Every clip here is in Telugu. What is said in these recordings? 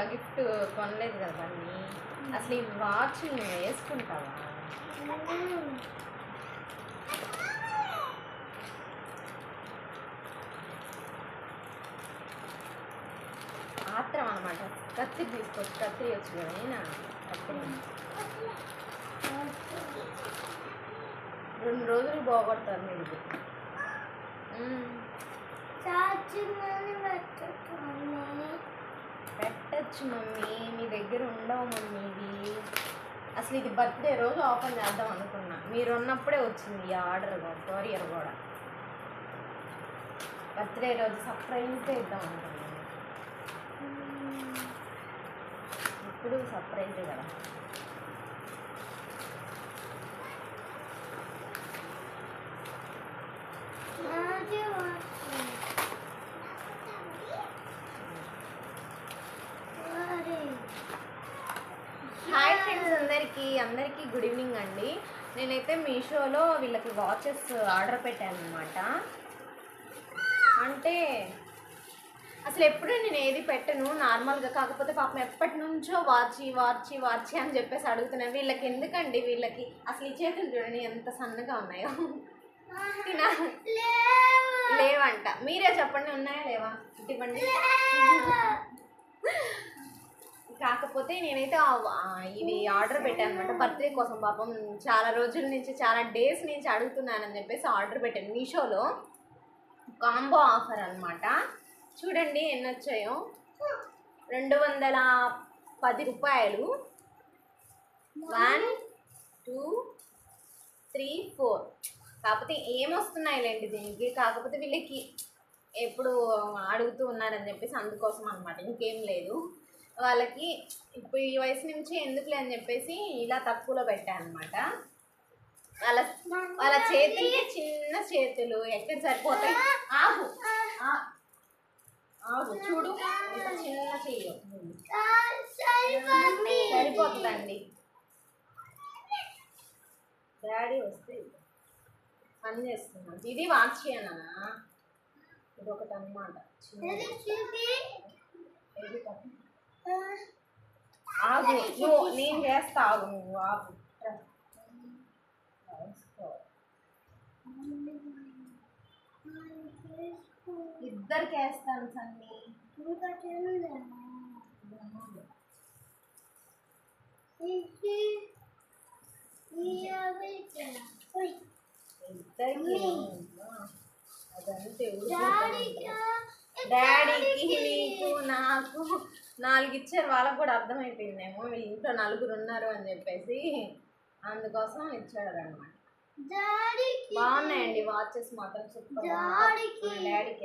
ఇలా గిఫ్ట్ కొనలేదు కదా అసలు ఈ వాచ్ నువ్వు వేసుకుంటావా? ఆత్రం అనమాట కత్తి తీసుకొచ్చి కత్తి వచ్చు కదా కత్తిరి రెండు రోజులు బాగుపడతారు మీరు పెట్టచ్చు మమ్మీ మీ దగ్గర ఉండవు మమ్మీ ఇది. అసలు ఇది బర్త్డే రోజు ఓపెన్ చేద్దాం అనుకున్నా. మీరు ఉన్నప్పుడే వచ్చింది ఈ ఆర్డర్ కొరియర్ కూడా. బర్త్డే రోజు సర్ప్రైజ్గా ఇద్దాం అనుకున్నాను ఇప్పుడు సర్ప్రైజ్ కదా హాయ్ ఫ్రెండ్స్ అందరికీ అందరికీ గుడ్ ఈవినింగ్ అండి. నేనైతే మీషోలో వీళ్ళకి వాచెస్ ఆర్డర్ పెట్టాను అనమాట అంటే అసలు ఎప్పుడు నేను ఏది పెట్టను నార్మల్గా కాకపోతే పాపం ఎప్పటి నుంచో వాచి వాచి వాచి అని చెప్పేసి అడుగుతున్నాను. వీళ్ళకి ఎందుకండి వీళ్ళకి? అసలు ఈ చేతులు చూడండి ఎంత సన్నగా ఉన్నాయో. తినా? లేవంట. మీరే చెప్పండి ఉన్నాయా లేవా? ఇవ్వండి కాకపోతే నేనైతే ఇది ఆర్డర్ పెట్టాను అనమాట బర్త్డే కోసం పాపం చాలా రోజుల నుంచి చాలా డేస్ నుంచి అడుగుతున్నానని చెప్పేసి ఆర్డర్ పెట్టాను. మీషోలో కాంబో ఆఫర్ అన్నమాట. చూడండి ఎన్ని వచ్చాయో రెండు వందల పది రూపాయలు. One two three four. కాకపోతే ఏమొస్తున్నాయిలేండి దీనికి? కాకపోతే వీళ్ళకి ఎప్పుడు అడుగుతూ ఉన్నారని చెప్పేసి అందుకోసం అనమాట ఇంకేం లేదు. వాళ్ళకి ఇప్పుడు ఈ వయసు నుంచి ఎందుకులే అని చెప్పేసి ఇలా తక్కువలో పెట్టాను అనమాట వాళ్ళ వాళ్ళ చేతులకి చిన్న చేతులు ఎక్కడ సరిపోతాయి? ఆగు. ఆగు. చూడు. ఇంత చిన్న చెయ్యి. సరిపోతుందండి. డాడీ వస్తే పని చేస్తున్నాను ఇది వాచ్ చేయనా ఇది ఒకటి అనమాట ఆగు నువ్వు నేను చేస్తా ఆగు నువ్వు ఆగు రా. వేసుకో. ఇద్దరికి వేస్తాను సన్ని ఇద్దరికి అదంతే డాడీకి నీకు నాకు నాలుగు ఇచ్చారు వాళ్ళకు కూడా అర్థమైపోయిందేమో వీళ్ళ ఇంట్లో నలుగురు ఉన్నారు అని చెప్పేసి అందుకోసం ఇచ్చాడు అనమాట బాగున్నాయండి వాచెస్ మాత్రం సూపర్ డాడీకి.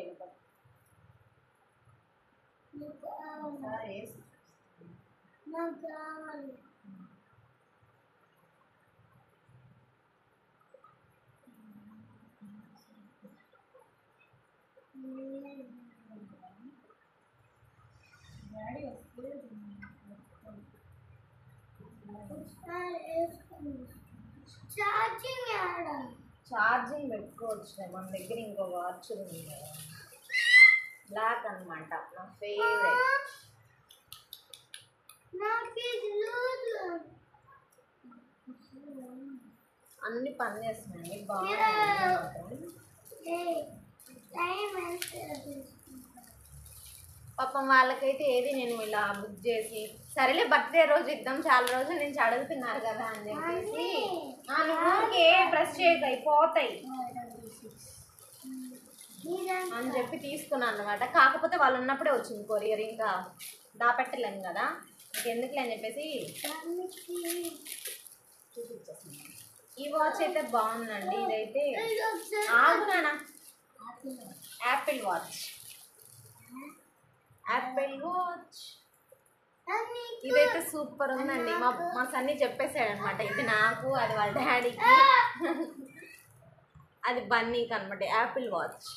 వెళ్తాం. ఒకసారి వేసి డాడీ వస్తే చార్జింగ్ ఆడా వచ్చినాయి. మన దగ్గర ఇంకో వాచ్ ఉంది కదా. బ్లాక్ అనమాట నా ఫేవరెట్ అన్ని పని చేస్తున్నాయి. బాగా పాపం వాళ్ళకైతే ఏది నేను ఇలా బుక్ చేసి సరేలే బర్త్డే రోజు ఇద్దాం చాలా రోజులు నేను అడుగుతున్నారు కదా అని చెప్పేసి ఆ, నువ్వు ఊరికే ప్రెస్ చేయక పోతాయి. అని చెప్పి తీసుకున్నాను అనమాట కాకపోతే వాళ్ళు ఉన్నప్పుడే వచ్చింది కొరియర్ ఇంకా దాపెట్టలేము కదా. ఎందుకులే అని చెప్పేసి ఈ వాచ్ అయితే బాగుందండి. ఇదైతే ఆగు యాపిల్ వాచ్. Apple watch. ఇదైతే సూపర్ ఉందండి. మా మా సన్ని చెప్పేశాడు అనమాట ఇది నాకు అది వాళ్ళ డాడీకి. అది బన్నీకి అనమాట యాపిల్ వాచ్.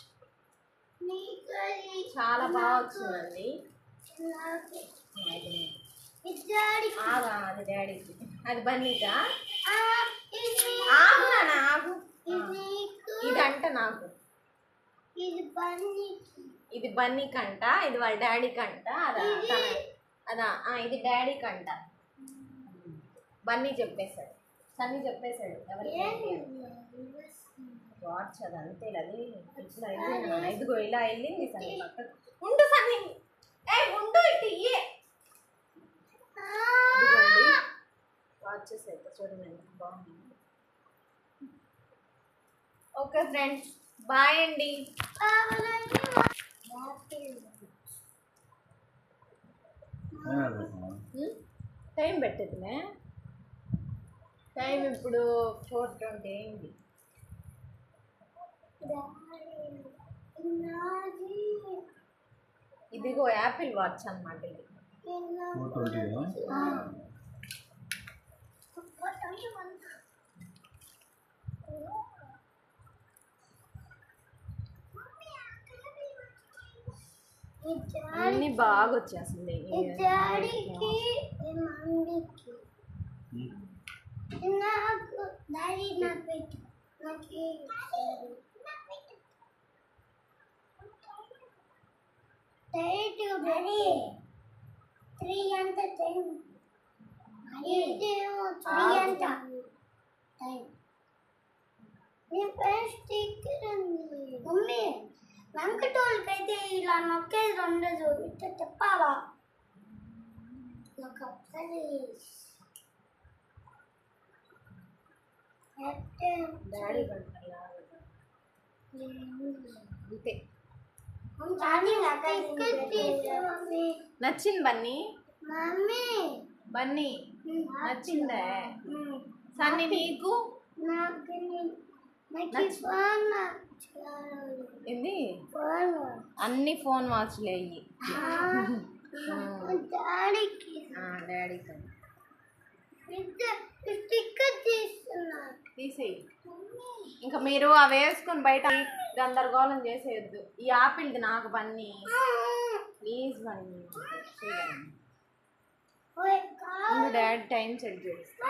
చాలా బాగా వచ్చిందండి. అది డాడీకి. అది బన్నీకా? ఆగు నాన్న ఆగు. ఇదంట నాకు. ఇది బన్నీకి. అంట ఇది వాళ్ళ డాడీకి అంట అది అదా ఇది డాడీ కంట బన్నీ చెప్పేశాడు. సన్నీ చెప్పేశాడు. ఎవరికి అని. వాచ్ అది అంతే అది ఇప్పుడు అయిపోయింది ఇదిగో ఇలా వెళ్ళింది సన్నీ ఉండు సన్నీ. ఏ ఉండు ఇటు ఇయ్యే. వాచెస్ అయితే చూడండి బాగుంది. ఓకే ఫ్రెండ్స్ బాయ్ అండి. టైం పెట్టదులే టైం ఇప్పుడు ఫోర్ ట్వంటీ అయింది. ఇదిగో యాపిల్ వాచ్ అన్నమాట ఇది. అన్ని బాగా మమ్మీకి. నాకు డాడీ నాకు నాకు త్రీ అంత టైం ఇదేమో త్రీ అంత టైం నేను స్టిక్కర్ ఉంది మమ్మీ వెంకటోళ్ళకైతే ఇలా నొక్కేది ఉండదు ఇట్లా చెప్పాలా నాకు ఒకసారి అంతే. నచ్చింది బన్నీ? మమ్మీ. బన్నీ నచ్చిందే? సన్నీ నీకు? ఫోన్ అన్ని ఫోన్ వాచ్లే అయ్యి డాడీకి. తీసేయి. ఇంకా మీరు అవి వేసుకొని బయట గందరగోళం చేసేయద్దు. ఈ యాపిల్ది నాకు బన్నీ. ప్లీజ్ బన్నీ. కా- డాడీ టైం సెట్ చేస్తా